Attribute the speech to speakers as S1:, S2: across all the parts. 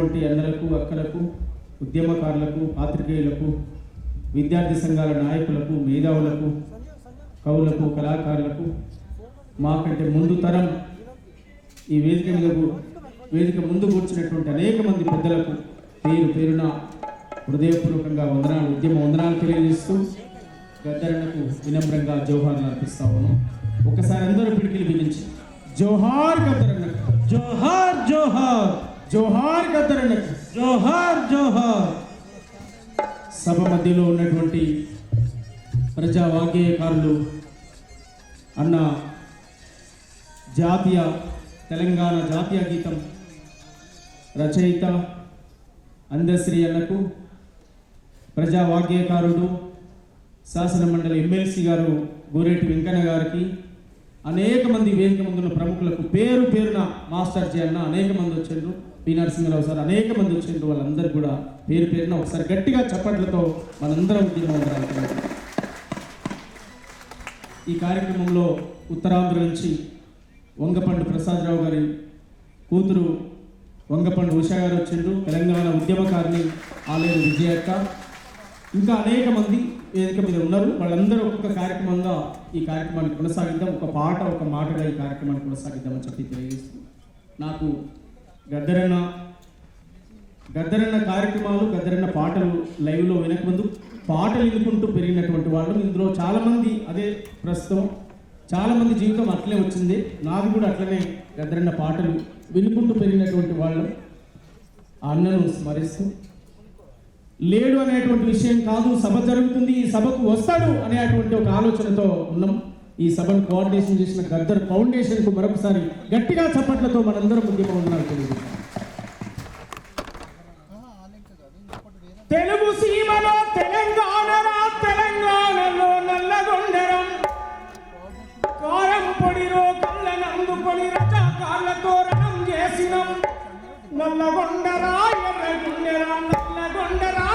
S1: ఉన్నటువంటి అన్నలకు అక్కలకు ఉద్యమకారులకు పాత్రికేయులకు విద్యార్థి సంఘాల నాయకులకు మేధావులకు కవులకు కళాకారులకు మాకంటే ముందు తరం ఈ వేదిక మీద వేదిక ముందు కూర్చున్నటువంటి అనేక మంది పెద్దలకు పేరు పేరున హృదయపూర్వకంగా వందనాలు ఉద్యమ వందనాలు తెలియజేస్తూ గద్దరణకు వినమ్రంగా జోహార్లు అర్పిస్తా ఉన్నాం. ఒకసారి అందరూ పిడికిలు బిగించి జోహార్ గద్దరన్నకు.
S2: జోహార్ జోహార్.
S1: జోహార్ గద్దరన్నకు
S2: జోహార్ జోహార్.
S1: సభ మధ్యలో ఉన్నటువంటి ప్రజా వాగ్గేయకారులు అన్న జాతీయ తెలంగాణ జాతీయ గీతం రచయిత అందశ్రీ అన్నకు ప్రజా వాగ్గేయకారుడు శాసన మండలి ఎమ్మెల్సీ గారు గోరేటి వెంకన్న గారికి అనేక మంది వేదిక ముందున్న ప్రముఖులకు పేరు పేరున మాస్టర్ జీ అన్న అనేక మంది వచ్చిండ్రు పి. నరసింహరావు సార్ అనేక మంది వచ్చిండ్రు వాళ్ళందరూ కూడా పేరు పేరున ఒకసారి గట్టిగా చప్పట్లతో మనందరం ఉద్యమం ఈ కార్యక్రమంలో ఉత్తరాంధ్ర నుంచి వంగపండు ప్రసాదరావు గారి కూతురు వంగపండు ఉషా గారు వచ్చిండ్రు. తెలంగాణ ఉద్యమకారిణి ఆలయం విజయక్క. ఇంకా అనేక మంది వేదిక మీద ఉన్నారు. వాళ్ళందరూ ఒక్కొక్క కార్యక్రమంగా ఈ కార్యక్రమాన్ని కొనసాగిద్దాం. ఒక పాట ఒక మాటగా ఈ కార్యక్రమాన్ని కొనసాగిద్దామని చెప్పి తెలియజేస్తూ నాకు గద్దరన్న గద్దరన్న కార్యక్రమాలు గద్దరన్న పాటలు లైవ్లో వినక ముందు పాటలు వినుకుంటూ పెరిగినటువంటి వాళ్ళు ఇందులో చాలామంది అదే ప్రస్తుతం చాలామంది జీవితం అట్లే వచ్చింది. నాది కూడా అట్లనే గద్దరన్న పాటలు వినుకుంటూ పెరిగినటువంటి వాళ్ళు. అన్నను స్మరిస్తూ లేడు అనేటువంటి విషయం కాదు సభ జరుగుతుంది ఈ సభకు వస్తాడు అనేటువంటి ఒక ఆలోచనతో ఉన్నాం. ఈ సభను కోఆర్డినేషన్ చేసిన గద్దర్ ఫౌండేషన్కు మరొకసారి గట్టిగా చప్పట్లతో మనందరం ఉద్యమం ఉండాలి తెలుగు సీమలో తెలంగాణ తెలంగాణలో నల్లగొండరం. కారం పొడిరో కళ్ళను అందుకొని రజాకాళ్ళతో రణం చేసినం. నల్లగొండరా ఎర్రగొండరా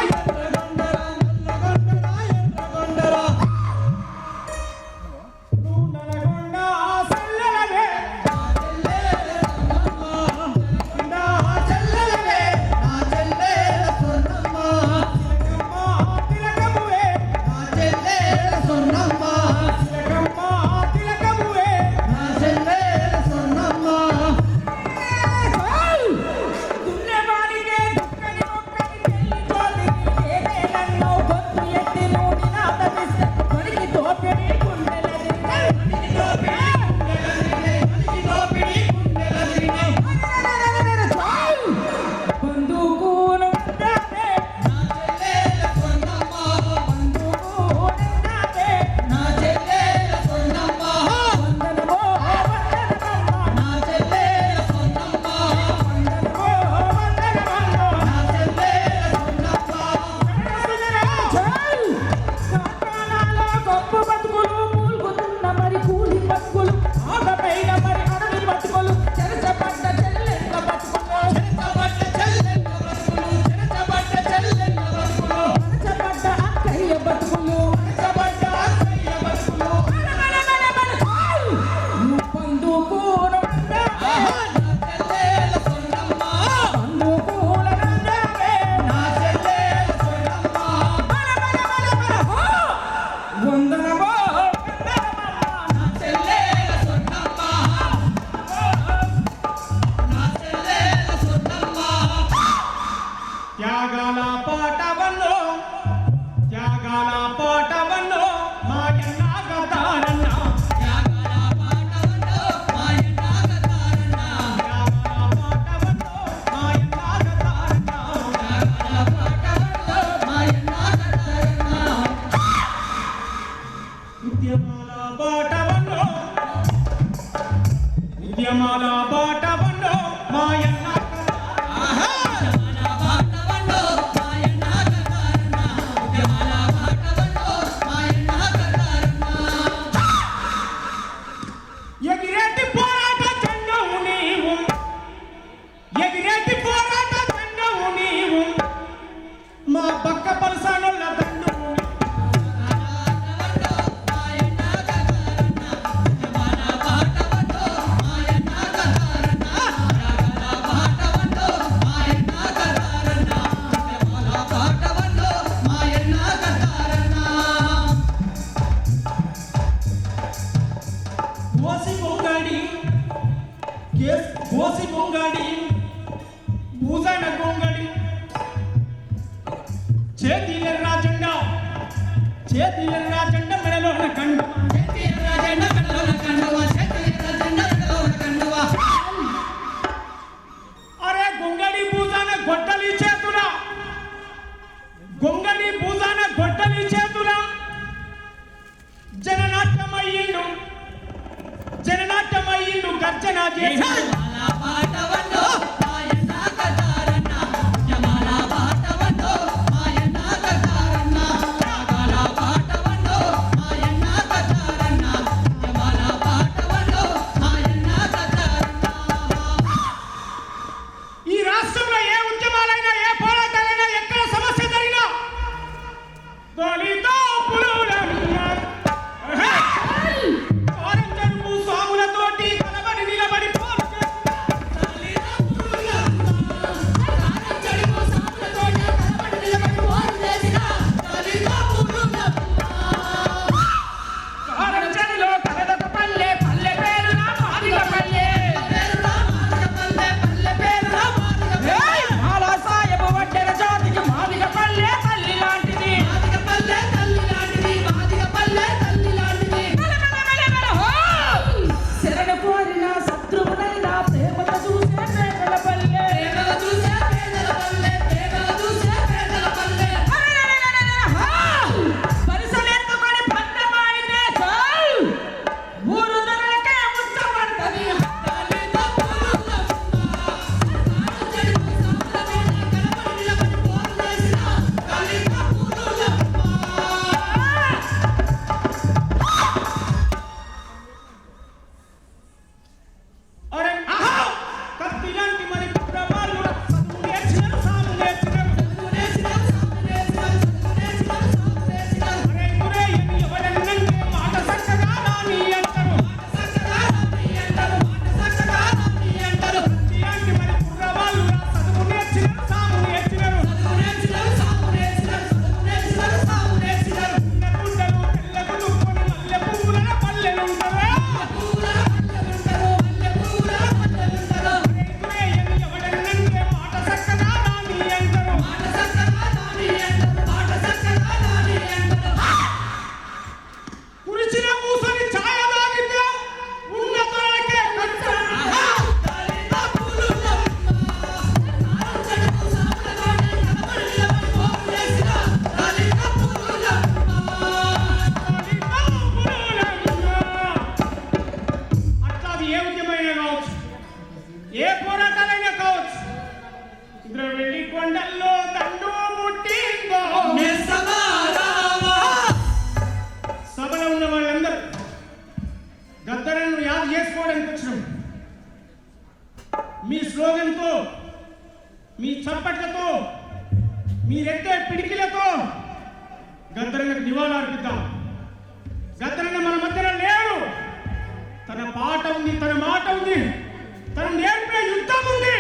S1: ತ್ಯಾಗಲ ಪಾಠವನ್ನು ತ್ಯಾಗಲ నిన్ను గర్జన చేశాను చేసుకోవడానికి వచ్చినాం మీ స్లోగన్తో మీ చప్పట్లతో మీరెత్తే పిడికిలతో గద్దరన్నకు నివాళులు అర్పిద్దాం. గద్దరంగ మన మధ్యన లేడు. తన పాట ఉంది తన మాట ఉంది తన నేర్పే యుద్ధం ఉంది.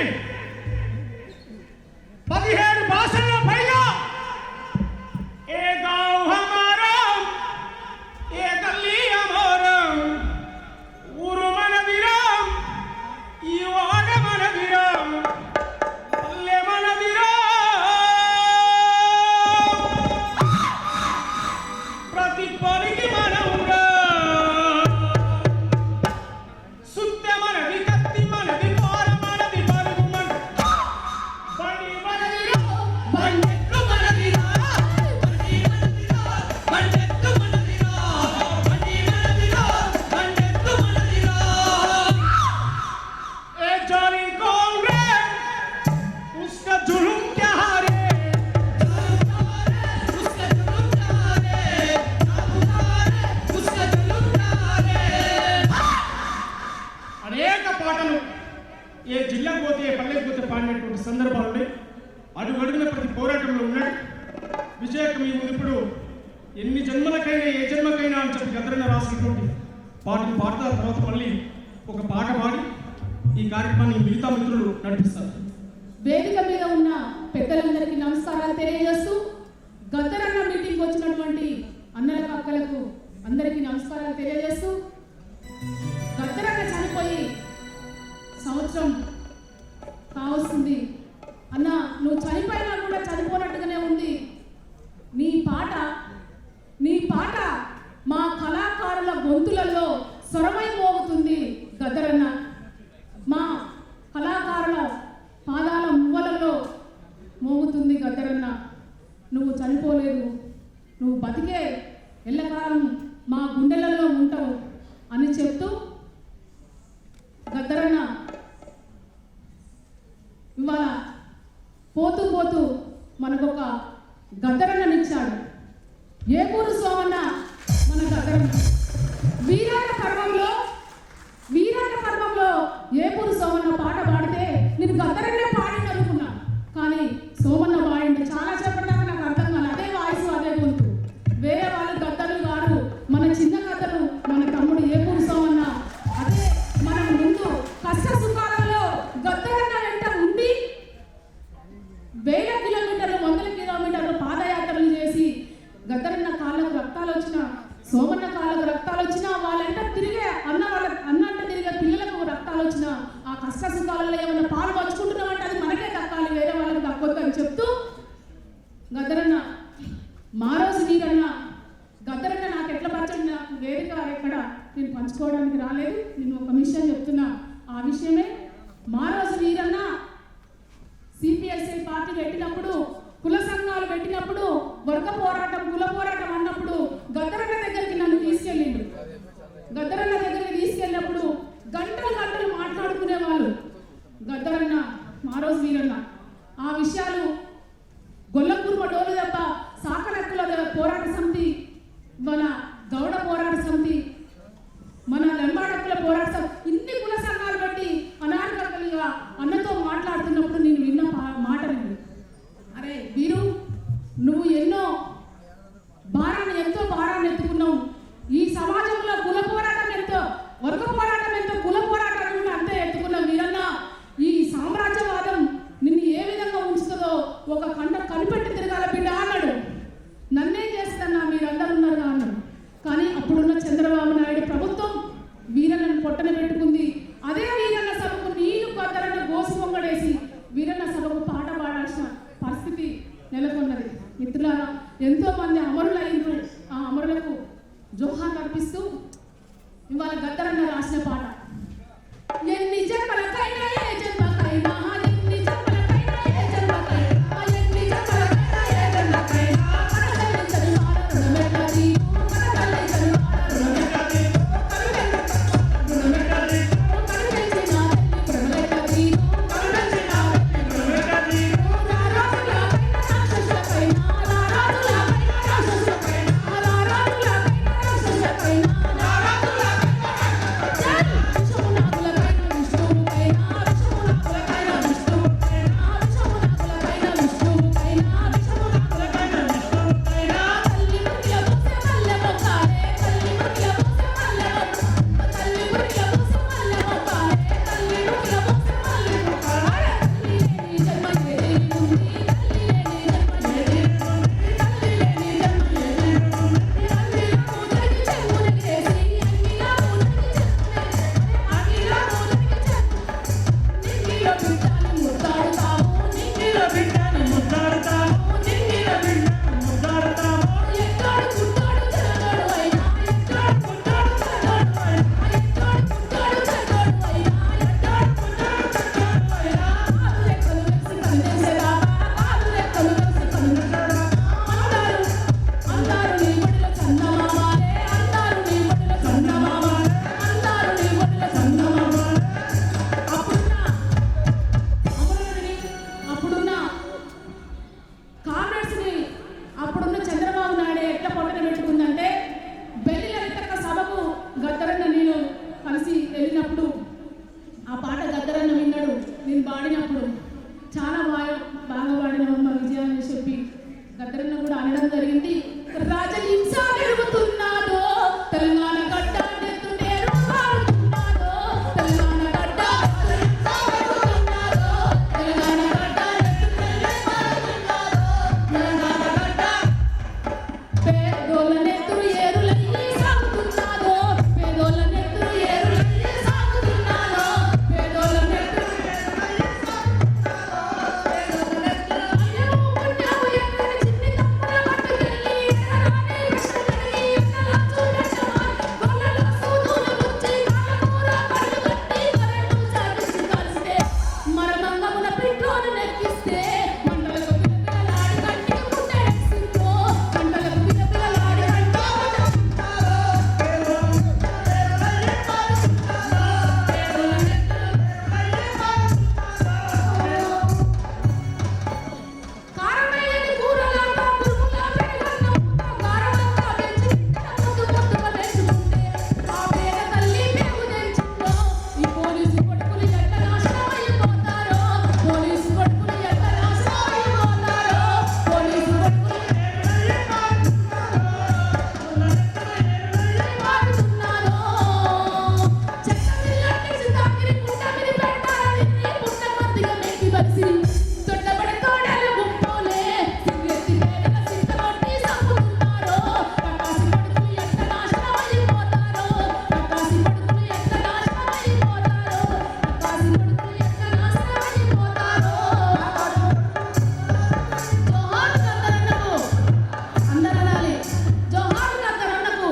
S3: నువ్వు బతికే ఎల్లకాలం మా గుండెలలో ఉంటావు అని చెప్తూ గద్దరన్న ఇవాళ పోతూ పోతూ మనకు ఒక గద్దరన్ననిచ్చాడు ఊరు సోమన్నా? విషయం చెప్తున్నా. ఆ విషయమే మానవ a ఎంతోమంది అమరులయ్యారు ఆ అమరులకు జోహార్ కనిపిస్తూ ఇవాళ గద్దరంగా రాసిన పాట.